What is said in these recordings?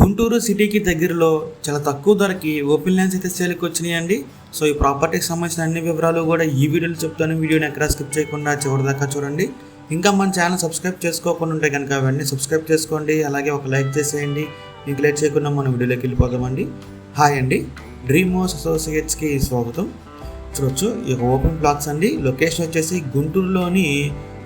గుంటూరు సిటీకి దగ్గరలో చాలా తక్కువ ధరకి ఓపెన్ ల్యాండ్స్ అయితే సేల్కి వచ్చినాయండి. సో ఈ ప్రాపర్టీకి సంబంధించిన అన్ని వివరాలు కూడా ఈ వీడియోలో చెప్తాను. వీడియోని ఎక్కడ స్కిప్ చేయకుండా చివరిదాకా చూడండి. ఇంకా మన ఛానల్ సబ్స్క్రైబ్ చేసుకోకుండా ఉంటే కనుక అవన్నీ సబ్స్క్రైబ్ చేసుకోండి. అలాగే ఒక లైక్ చేసేయండి. మీకు లైక్ చేయకుండా మనం వీడియోలోకి వెళ్ళిపోదామండి. హాయ్ అండి. డ్రీమ్ హౌస్ అసోసియేట్స్కి స్వాగతం. చూడొచ్చు ఈ ఓపెన్ బ్లాక్స్ అండి. లొకేషన్ వచ్చేసి గుంటూరులోని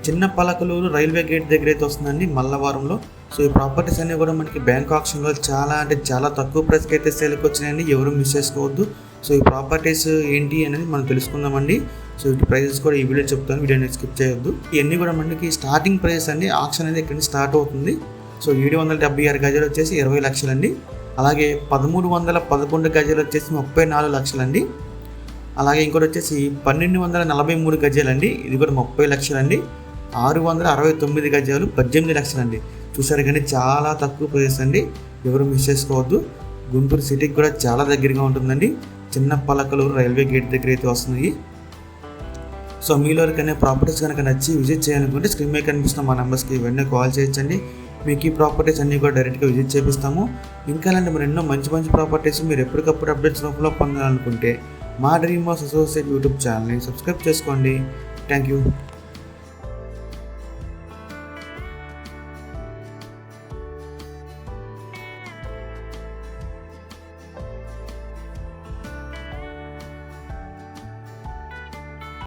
చిన్న పలకలూరు రైల్వే గేట్ దగ్గర అయితే వస్తుందండి మల్లవారంలో. సో ఈ ప్రాపర్టీస్ అన్నీ కూడా మనకి బ్యాంక్ ఆప్షన్లో చాలా అంటే చాలా తక్కువ ప్రైస్కి అయితే సేల్కి వచ్చినాయండి. ఎవరు మిస్ చేసుకోవద్దు. సో ఈ ప్రాపర్టీస్ ఏంటి అనేది మనం తెలుసుకుందామండి. సో వీటి ప్రైజెస్ కూడా ఈ వీడియో చెప్తాను. వీడియోని స్కిప్ చేయొద్దు. ఇవన్నీ కూడా మనకి స్టార్టింగ్ ప్రైస్ అండి. ఆప్షన్ అనేది ఇక్కడ నుంచి స్టార్ట్ అవుతుంది? సో ఏడు వందల డెబ్బై ఆరు గజాలు వచ్చేసి ఇరవై లక్షలండి. అలాగే పదమూడు వందల పదకొండు గజాలు వచ్చేసి ముప్పై నాలుగు లక్షలండి. అలాగే ఇంకోటి వచ్చేసి పన్నెండు వందల నలభై మూడు గజాలండి. ఇది కూడా ముప్పై లక్షలండి. ఆరు వందల అరవై తొమ్మిది గజాలు పద్దెనిమిది లక్షలండి. చూసారు కానీ చాలా తక్కువ ప్రైస్ అండి. ఎవరు మిస్ చేసుకోవద్దు. గుంటూరు సిటీకి కూడా చాలా దగ్గరగా ఉంటుందండి. చిన్న పలకలు రైల్వే గేట్ దగ్గర అయితే వస్తున్నాయి. సో మీలో ఎవరికైనా ప్రాపర్టీస్ కనుక నచ్చి విజిట్ చేయాలనుకుంటే స్క్రీన్ మీద కనిపిస్తున్న మా నెంబర్స్కి వెంటనే కాల్ చేయొచ్చండి. మీకు ఈ ప్రాపర్టీస్ అన్నీ కూడా డైరెక్ట్గా విజిట్ చేపిస్తాము. ఇంకా అలాంటి మరి ఎన్నో మంచి మంచి ప్రాపర్టీస్ మీరు ఎప్పటికప్పుడు అప్డేట్స్ రూపంలో పొందాలనుకుంటే మా డ్రీమ్ హౌస్ అసోసియేట్ యూట్యూబ్ ఛానల్ని సబ్స్క్రైబ్ చేసుకోండి. Thank you